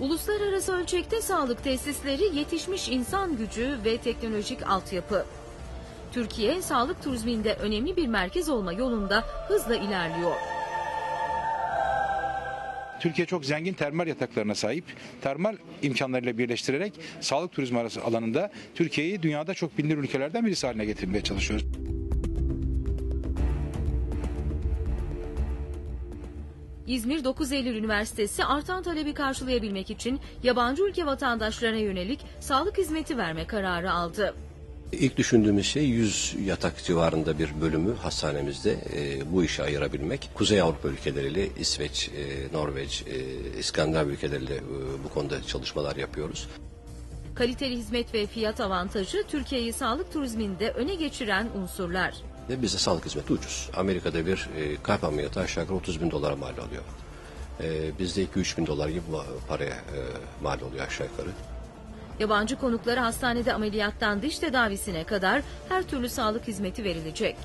Uluslararası ölçekte sağlık tesisleri yetişmiş insan gücü ve teknolojik altyapı. Türkiye sağlık turizminde önemli bir merkez olma yolunda hızla ilerliyor. Türkiye çok zengin termal yataklarına sahip. Termal imkanlarıyla birleştirerek sağlık turizmi alanında Türkiye'yi dünyada çok bilinir ülkelerden birisi haline getirmeye çalışıyoruz. İzmir 9 Eylül Üniversitesi artan talebi karşılayabilmek için yabancı ülke vatandaşlarına yönelik sağlık hizmeti verme kararı aldı. İlk düşündüğümüz şey 100 yatak civarında bir bölümü hastanemizde e, bu işe ayırabilmek. Kuzey Avrupa ülkeleriyle İsveç, e, Norveç, e, İskandinav ülkeleriyle e, bu konuda çalışmalar yapıyoruz. Kaliteli hizmet ve fiyat avantajı Türkiye'yi sağlık turizminde öne geçiren unsurlar. Ve bizde sağlık hizmeti ucuz. Amerika'da bir e, kalp ameliyatı aşağı yukarı 30 bin dolara mal oluyor. E, bizde 2-3 bin dolar gibi paraya e, mal oluyor aşağı yukarı. Yabancı konuklara hastanede ameliyattan diş tedavisine kadar her türlü sağlık hizmeti verilecek.